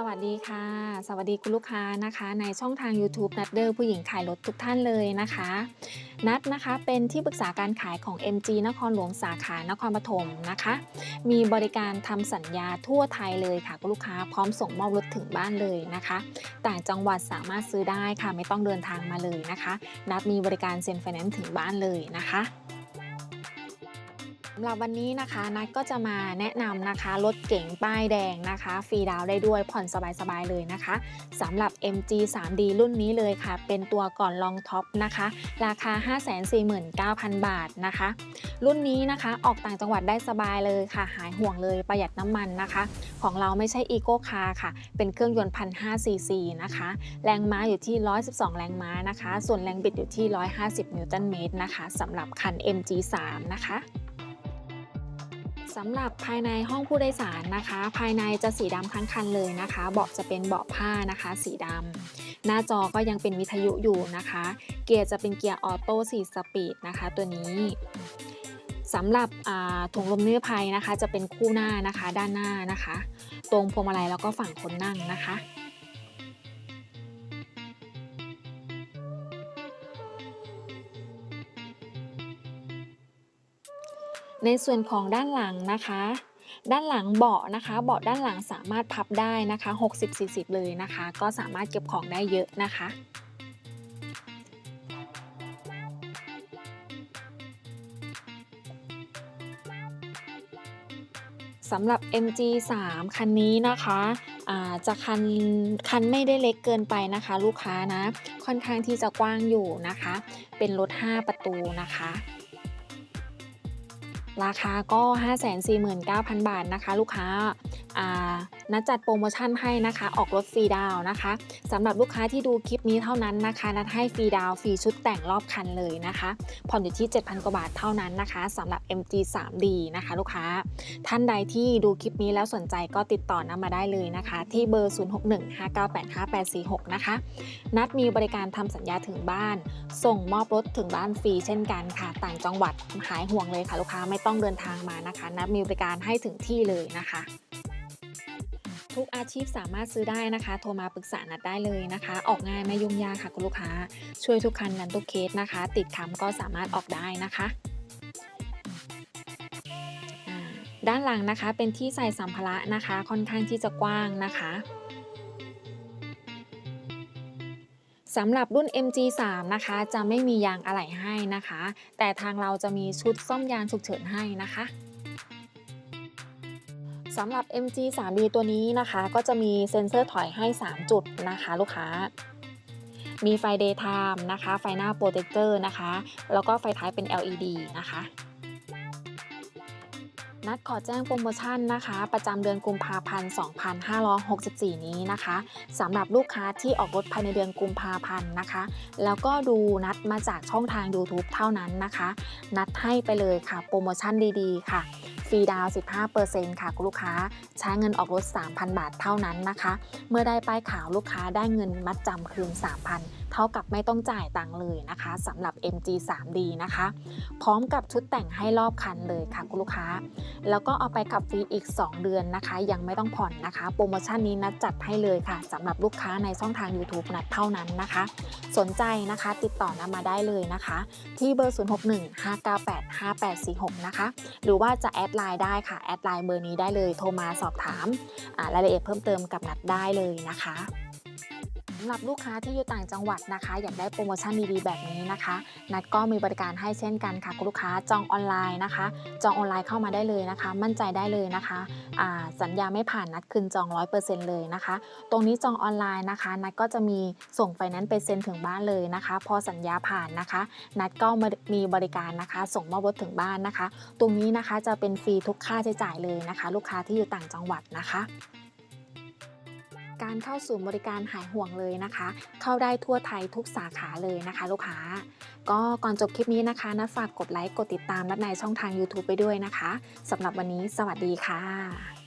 สวัสดีค่ะ สวัสดีคุณลูกค้านะคะ ในช่องทาง YouTube นัดเดอร์ผู้หญิงขายรถทุกท่านเลยนะคะ นัดนะคะเป็นที่ปรึกษาการขายของ MG นครหลวงสาขานครปฐมนะคะ มีบริการทำสัญญาทั่วไทยเลยค่ะคุณลูกค้าพร้อมส่งมอบรถถึงบ้านเลยนะคะ ต่างจังหวัดสามารถซื้อได้ค่ะไม่ต้องเดินทางมาเลยนะคะ นัดมีบริการเซ็นไฟแนนซ์ถึงบ้านเลยนะคะำหรับวันนี้นะคะนัดก็จะมาแนะนำนะคะรถเก๋งป้ายแดงนะคะฟรีดาวได้ด้วยผ่อนสบายๆเลยนะคะสำหรับ MG 3D รุ่นนี้เลยค่ะ เป็นตัวก่อนลองท็อปนะคะ ราคา 549,000 บาทนะคะ รุ่นนี้นะคะออกต่างจังหวัดได้สบายเลยค่ะ หายห่วงเลยประหยัดน้ำมันนะคะ ของเราไม่ใช่อีโก้คาร์ค่ะ เป็นเครื่องยนต์1,500ซีซีนะคะ แรงม้าอยู่ที่ 112 แรงม้านะคะ ส่วนแรงบิดอยู่ที่ 150 นิวตันเมตรนะคะสำหรับคัน MG3 นะคะ สำหรับภายในห้องผู้โดยสารนะคะ ภายในจะสีดำทั้งคันเลยนะคะ เบาะจะเป็นเบาะผ้านะคะ สีดำหน้าจอก็ยังเป็นวิทยุอยู่นะคะ เกียร์จะเป็นเกียร์ออโต้4สปีดนะคะ ตัวนี้สำหรับถุงลมนิรภัยนะคะ จะเป็นคู่หน้านะคะ ด้านหน้านะคะ ตรงพวงมาลัยแล้วก็ฝั่งคนนั่งนะคะ ในส่วนของด้านหลังนะคะ ด้านหลังเบาะนะคะ เบาะด้านหลังสามารถพับได้นะคะ 60-40 เลยนะคะ ก็สามารถเก็บของได้เยอะนะคะสำหรับ MG3 คันนี้นะคะะจะคันคันไม่ได้เล็กเกินไปนะคะ ลูกค้านะ ค่อนข้างที่จะกว้างอยู่นะคะ เป็นรถ 5 ประตูนะคะ ราคาก็ 549,000 บาทนะคะ ลูกค้า นัดจัดโปรโมชั่นให้นะคะ ออกรถฟรีดาวนะคะสำหรับลูกค้าที่ดูคลิปนี้เท่านั้นนะคะ นัดให้ฟรีดาวฟรีชุดแต่งรอบคันเลยนะคะ ผ่อนอยู่ที่ 7,000 กว่าบาทเท่านั้นนะคะสำหรับ MG 3D นะคะ ลูกค้า ท่านใดที่ดูคลิปนี้แล้วสนใจก็ติดต่อนำมาได้เลยนะคะ ที่เบอร์ 0615985846 นะคะ นัดมีบริการทำสัญญาถึงบ้าน ส่งมอบรถถึงบ้านฟรีเช่นกันค่ะ ต่างจังหวัดหายห่วงเลยค่ะลูกค้าไม่ต้องเดินทางมานะคะ นัดมีบริการให้ถึงที่เลยนะคะ ทุกอาชีพสามารถซื้อได้นะคะ โทรมาปรึกษานัดได้เลยนะคะ ออกง่ายไม่ยุ่งยากค่ะคุณลูกค้า ช่วยทุกคันกันทุกเคสนะคะ ติดคำก็สามารถออกได้นะคะด้านหลังนะคะเป็นที่ใส่สัมภาระนะคะ ค่อนข้างที่จะกว้างนะคะสำหรับรุ่น MG3 นะคะ จะไม่มียางอะไหล่ให้นะคะ แต่ทางเราจะมีชุดซ่อมยางฉุกเฉินให้นะคะ สำหรับ MG 3D ตัวนี้นะคะ ก็จะมีเซ็นเซอร์ถอยให้ 3 จุดนะคะลูกค้า มีไฟ Daytime นะคะ ไฟหน้าโปรเจคเตอร์นะคะ แล้วก็ไฟท้ายเป็น LED นะคะนัดขอแจ้งโปรโมชั่นนะคะ ประจำเดือนกุมภาพันธ์ 2564 นี้นะคะสำหรับลูกค้าที่ออกรถภายในเดือนกุมภาพันธ์นะคะ แล้วก็ดูนัดมาจากช่องทาง YouTube เท่านั้นนะคะ นัดให้ไปเลยค่ะ โปรโมชั่นดีๆ ค่ะ ฟรีดาว 15%ค่ะคุณลูกค้า ใช้เงินออกรถ 3,000 บาทเท่านั้นนะคะ เมื่อได้ป้ายขาวลูกค้าได้เงินมัดจำคืน 3,000เท่ากับไม่ต้องจ่ายตังค์เลยนะคะสำหรับ MG 3D นะคะ พร้อมกับชุดแต่งให้รอบคันเลยค่ะคุณลูกค้า แล้วก็เอาไปขับฟรีอีก 2 เดือนนะคะ ยังไม่ต้องผ่อนนะคะ โปรโมชั่นนี้นัดจัดให้เลยค่ะสำหรับลูกค้าในช่องทาง YouTube นัดเท่านั้นนะคะ สนใจนะคะติดต่อนำมาได้เลยนะคะ ที่เบอร์ 0615985846 นะคะ หรือว่าจะแอดไลน์ได้ค่ะแอดไลน์เบอร์นี้ได้เลยโทรมาสอบถามรายละเอียดเพิ่มเติมกับนัดได้เลยนะคะำหรับลูกค้าที่อยู่ต่างจังหวัดนะคะ อยากได้โปรโมชั่นดีๆแบบนี้นะคะ นัดก็มีบริการให้เช่นกันค่ะคุณลูกค้าจองออนไลน์นะคะ จองออนไลน์เข้ามาได้เลยนะคะ มั่นใจได้เลยนะคะสัญญาไม่ผ่านนัดคืนจอง 100%เลยนะคะ ตรงนี้จองออนไลน์นะคะ นัดก็จะมีส่งไฟแนนซ์ไปเซ็นถึงบ้านเลยนะคะ พอสัญญาผ่านนะคะ นัดก็มีบริการนะคะ ส่งมอบรถถึงบ้านนะคะ ตรงนี้นะคะจะเป็นฟรีทุกค่าใช้จ่ายเลยนะคะ ลูกค้าที่อยู่ต่างจังหวัดนะคะ การเข้าสู่บริการหายห่วงเลยนะคะ เข้าได้ทั่วไทยทุกสาขาเลยนะคะ ลูกค้า ก็ก่อนจบคลิปนี้นะคะนัฝากกดไลค์กดติดตามนัดในช่องทาง YouTube ไปด้วยนะคะสำหรับวันนี้สวัสดีค่ะ